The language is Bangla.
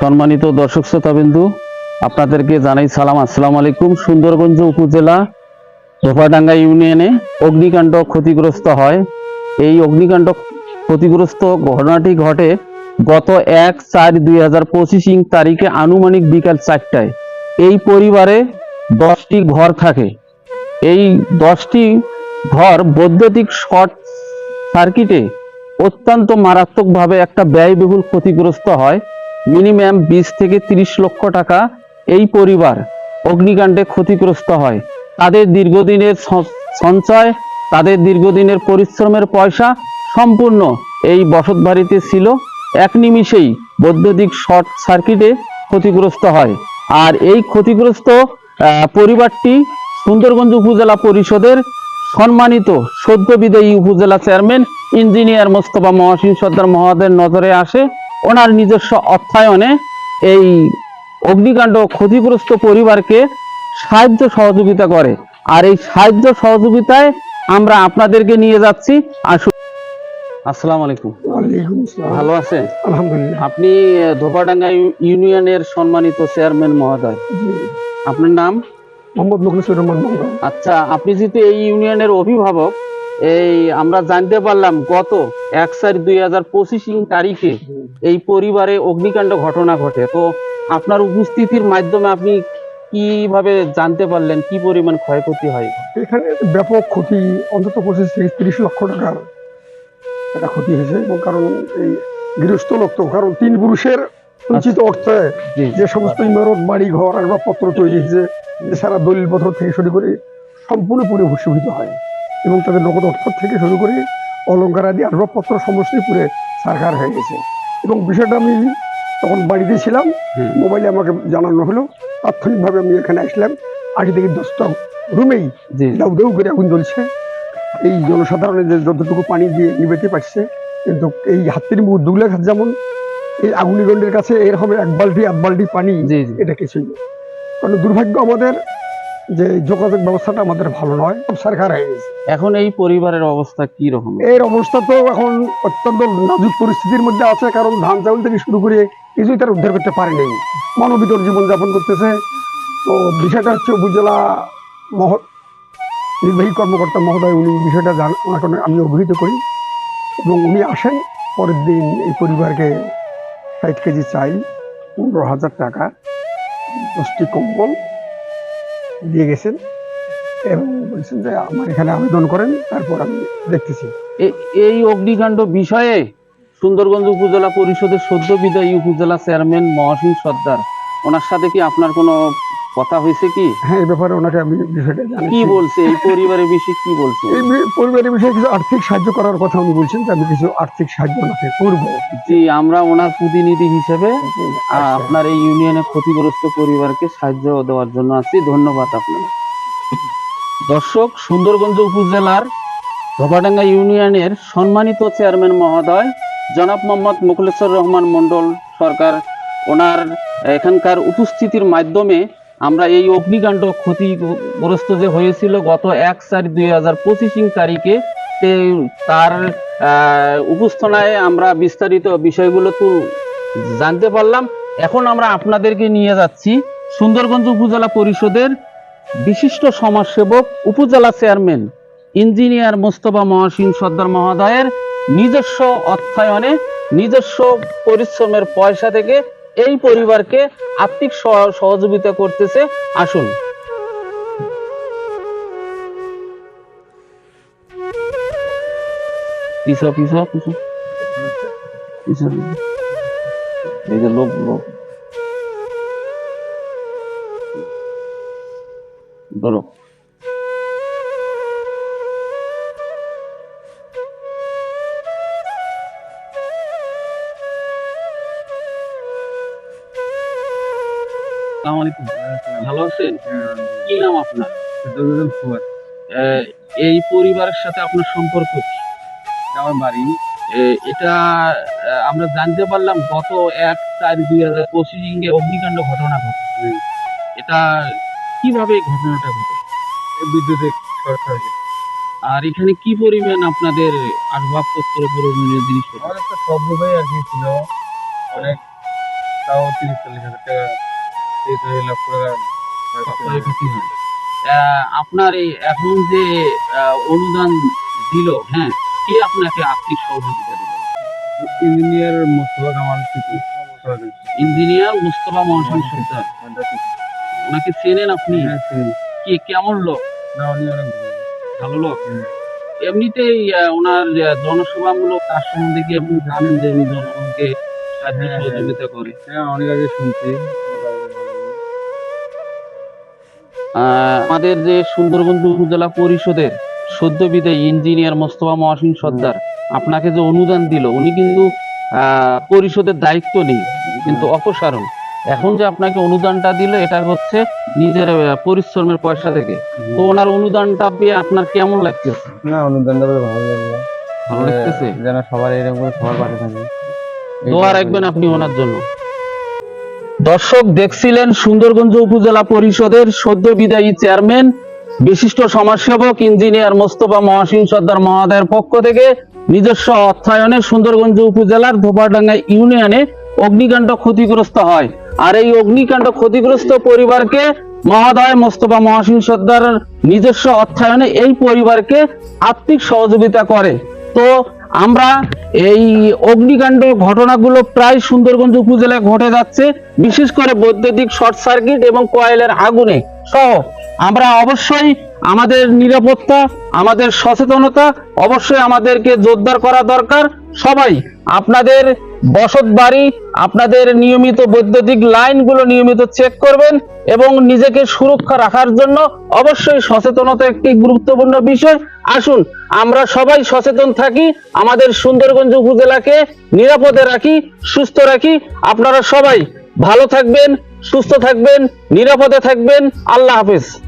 সম্মানিত দর্শক শ্রোতাবিন্দু, আপনাদেরকে জানাই সালাম। আসসালামু আলাইকুম। সুন্দরগঞ্জ উপজেলা ধোপাডাঙ্গা ইউনিয়নে অগ্নিকাণ্ড ক্ষতিগ্রস্ত হয়। এই অগ্নিকাণ্ড ক্ষতিগ্রস্ত ঘটনাটি ঘটে গত এক চার দুই হাজার পঁচিশ তারিখে আনুমানিক বিকাল চারটায়। এই পরিবারে দশটি ঘর থাকে। এই দশটি ঘর বৈদ্যুতিক শর্ট সার্কিটে অত্যন্ত মারাত্মকভাবে একটা ব্যয়বহুল ক্ষতিগ্রস্ত হয়। মিনিমাম বিশ থেকে তিরিশ লক্ষ টাকা এই পরিবার অগ্নিকাণ্ডে ক্ষতিগ্রস্ত হয়। তাদের দীর্ঘদিনের সঞ্চয়, তাদের দীর্ঘদিনের পরিশ্রমের পয়সা সম্পূর্ণ এই বসত বাড়িতে ছিল। এক নিমিষেই বৈদ্যুতিক শর্ট সার্কিটে ক্ষতিগ্রস্ত হয়। আর এই ক্ষতিগ্রস্ত পরিবারটি সুন্দরগঞ্জ উপজেলা পরিষদের সম্মানিত সদ্য বিদায়ী উপজেলা চেয়ারম্যান, ইঞ্জিনিয়ার মোস্তফা মহাসিন সর্দার মহোদয়ের নজরে আসে। ওনার নিজস্ব অর্থায়নে এই অগ্নিকাণ্ড ক্ষতিগ্রস্ত পরিবারকে সাহায্য সহযোগিতা করে। আর এই সাহায্য সহযোগিতায় আমরা আপনাদেরকে নিয়ে যাচ্ছি। আসুন। আসসালামু আলাইকুম। ভালো আছেন? আলহামদুলিল্লাহ। আপনি ধোপাডাঙ্গা ইউনিয়নের সম্মানিত চেয়ারম্যান মহোদয়। আপনার নাম? মোহাম্মদ মুখলিসুর রহমান আচ্ছা আপনি যেহেতু এই ইউনিয়নের অভিভাবক এই আমরা জানতে পারলাম গত এক চার দুই হাজার পঁচিশ তারিখে এই পরিবারে অগ্নিকাণ্ড ঘটনা ঘটে। তো আপনার উপস্থিতির মাধ্যমে আপনি কীভাবে জানতে পারলেন কি পরিমাণ ক্ষয়ক্ষতি হয়? এখানে ব্যাপক ক্ষতি অন্তত পঁচিশ থেকে তিরিশ লক্ষ টাকার একটা ক্ষতি হয়েছে এবং কারণ এই গৃহস্থ লোক তো কারণ তিন পুরুষের সঞ্চিত অর্থে যে সমস্ত ইমারত বাড়ি ঘর আসবাবপত্র তৈরি হয়েছে এছাড়া দলিল পত্র থেকে শুরু করে সম্পূর্ণ পুরে ভূষীভূত হয়। এবং তাদের নগদ অর্থ থেকে শুরু করে অলঙ্কার আদি আসবাবপত্র সমস্তই পুরে সারকার হয়ে গেছে। এবং বিষয়টা আমি তখন বাড়িতে ছিলাম মোবাইলে আমাকে জানানো হলো। তাৎক্ষণিকভাবে আমি এখানে আসলাম। আগে থেকে দশটা রুমেই দাউ দাউ করে আগুন জ্বলছে। এই জনসাধারণের যে যতটুকু পানি দিয়ে নিবেতে পারছে কিন্তু এই হাতির মুখ দুলে ঘাট যেমন এই আগুনিগণ্ডের কাছে এরকম এক বালতি এক বালতি পানি এটা কিছুই। কারণ দুর্ভাগ্য আমাদের যে যোগাযোগ ব্যবস্থাটা আমাদের ভালো নয় সরকার হয়ে গেছে। এখন এই পরিবারের অবস্থা কি রকম? এর অবস্থা তো এখন অত্যন্ত নাজুক পরিস্থিতির মধ্যে আছে কারণ ধান চাউল থেকে শুরু করে কিছুই তারা উদ্ধার করতে পারেনি। মানবিতর জীবনযাপন করতেছে। তো বিষয়টা হচ্ছে উপজেলা মহ নির্বাহী কর্মকর্তা মহোদয় উনি বিষয়টা জান ওনাকে আমি অভিহিত করি। এবং উনি আসেন পরের দিন এই পরিবারকে ষাট কেজি চাই পনেরো হাজার টাকা দশটি কম্বল দিয়ে গেছেন এবং বলছেন যে আমার এখানে আবেদন করেন, তারপর আমি দেখতেছি। এই অগ্নিকাণ্ড বিষয়ে সুন্দরগঞ্জ উপজেলা পরিষদের সদ্য বিদায়ী উপজেলা চেয়ারম্যান মহাসিং সর্দার, ওনার সাথে কি আপনার কোনো কথা হয়েছে কি? হ্যাঁ এই ব্যাপারে ওনাকে আমি বিষয়টা জানি। কি বলছে? এই পরিবারের বিষয়ে কি বলছে এই পরিবারের বিষয়ে কিছু আর্থিক সাহায্য করার কথা উনি বলছেন যে আমি কিছু আর্থিক সাহায্য ওনাকে করব। জি আমরা ওনার প্রতিনিধি হিসেবে আচ্ছা। আপনার এই ইউনিয়নের ক্ষতিগ্রস্ত পরিবারকে সাহায্য দেওয়ার জন্য আছি। ধন্যবাদ আপনার দর্শক সুন্দরগঞ্জ উপজেলার ধোপাডাঙ্গা ইউনিয়নের সম্মানিত চেয়ারম্যান মহোদয় জনাব মোহাম্মদ মুখলেশ্বর রহমান মন্ডল সরকার ওনার এখানকার উপস্থিতির মাধ্যমে আমরা এই অগ্নিকাণ্ড ক্ষতিগ্রস্ত যে হয়েছিল গত এক চার দুই হাজার পঁচিশ তারিখে তার উপস্থানায় আমরা বিস্তারিত বিষয়গুলো তো জানতে পারলাম। এখন আমরা আপনাদেরকে নিয়ে যাচ্ছি সুন্দরগঞ্জ উপজেলা পরিষদের বিশিষ্ট সমাজসেবক, উপজেলা চেয়ারম্যান, ইঞ্জিনিয়ার মোস্তফা মহাসিন সর্দার মহোদয়ের নিজস্ব অর্থায়নে, নিজস্ব পরিশ্রমের পয়সা থেকে এই পরিবারকে আর্থিক সহ- সহযোগিতা করতেছে। আসুন। পিছা লোক। ধরো। আসসালামু আলাইকুম। ভালো আছেন? কি নাম আপনার? আহ, এই পরিবারের সাথে আপনার সম্পর্ক কি? আমার বাড়ি। এটা আমরা জানতে পারলাম গত এক চার দুই হাজার পঁচিশ অগ্নিকাণ্ড ঘটনা ঘটে। এটা কীভাবে এই ঘটনাটা ঘটে? বিদ্যুতের সরকার। আর এখানে কি পরিমাণ আপনাদের আসবাবপত্র প্রয়োজনীয় আমার একটা সব আর কি ছিল। অনেক তাও তিরিশ চল্লিশ হাজার টাকা। আপনার এই এখন যে অনুদান দিল হ্যাঁ কে আপনাকে আর্থিক সহযোগিতা দিল? ইঞ্জিনিয়ার মোস্তফা কামাল টিপু ইঞ্জিনিয়ার মুস্তফা মহসিন সর্দার ওনাকে চেনেন আপনি? হ্যাঁ কি কেমন লোক? না উনি অনেক ভালো। লোক? এমনিতেই ওনার আহ, জনসেবামূলক কাজ সম্বন্ধে কি আপনি জানেন যে উনি জনগণকে সাহায্য হ্যাঁ, হ্যাঁ। সহযোগিতা করে? হ্যাঁ অনেক আগে শুনছি। আমাদের যে সুন্দরবন উপজেলা পরিষদের সদ্য বিদায়ী ইঞ্জিনিয়ার মোস্তফা মহাসিন সর্দার আপনাকে যে অনুদান দিল উনি কিন্তু পরিষদের দায়িত্ব নেই কিন্তু অপসারণ। এখন যে আপনাকে অনুদানটা দিল এটা হচ্ছে নিজের পরিশ্রমের পয়সা থেকে। তো ওনার অনুদানটা পেয়ে আপনার কেমন লাগতেছে? না অনুদানটা ভালো লাগল। ভালো লাগতেছে? যেন সবার এরকম করে সবার পাশে থাকে। দোয়া রাখবেন আপনি ওনার জন্য। দর্শক দেখছিলেন সুন্দরগঞ্জ উপজেলা পরিষদের সদ্য বিদায়ী চেয়ারম্যান, বিশিষ্ট সমাজসেবক ইঞ্জিনিয়ার মোস্তফা মহাসিন সর্দার মহোদয়ের পক্ষ থেকে নিজস্ব অর্থায়নে সুন্দরগঞ্জ উপজেলার ধোপাডাঙ্গা ইউনিয়নে অগ্নিকাণ্ড ক্ষতিগ্রস্ত হয়। আর এই অগ্নিকাণ্ড ক্ষতিগ্রস্ত পরিবারকে মহোদয় মোস্তফা মহাসিন সর্দার নিজস্ব অর্থায়নে এই পরিবারকে আর্থিক সহযোগিতা করে। তো আমরা এই অগ্নিকাণ্ড ঘটনাগুলো প্রায় সুন্দরগঞ্জ উপজেলায় ঘটে যাচ্ছে, বিশেষ করে বৈদ্যুতিক শর্ট সার্কিট এবং কয়েলের আগুনে। সহ, আমরা অবশ্যই আমাদের নিরাপত্তা, আমাদের সচেতনতা, অবশ্যই আমাদেরকে জোরদার করা দরকার। সবাই, আপনাদের বসত বাড়ি, আপনাদের নিয়মিত বৈদ্যুতিক লাইনগুলো নিয়মিত চেক করবেন এবং নিজেকে সুরক্ষা রাখার জন্য অবশ্যই সচেতনতা একটি গুরুত্বপূর্ণ বিষয়। আসুন, আমরা সবাই সচেতন থাকি, আমাদের সুন্দরগঞ্জ উপজেলাকে নিরাপদে রাখি, সুস্থ রাখি। আপনারা সবাই ভালো থাকবেন, সুস্থ থাকবেন, নিরাপদে থাকবেন। আল্লাহ হাফেজ।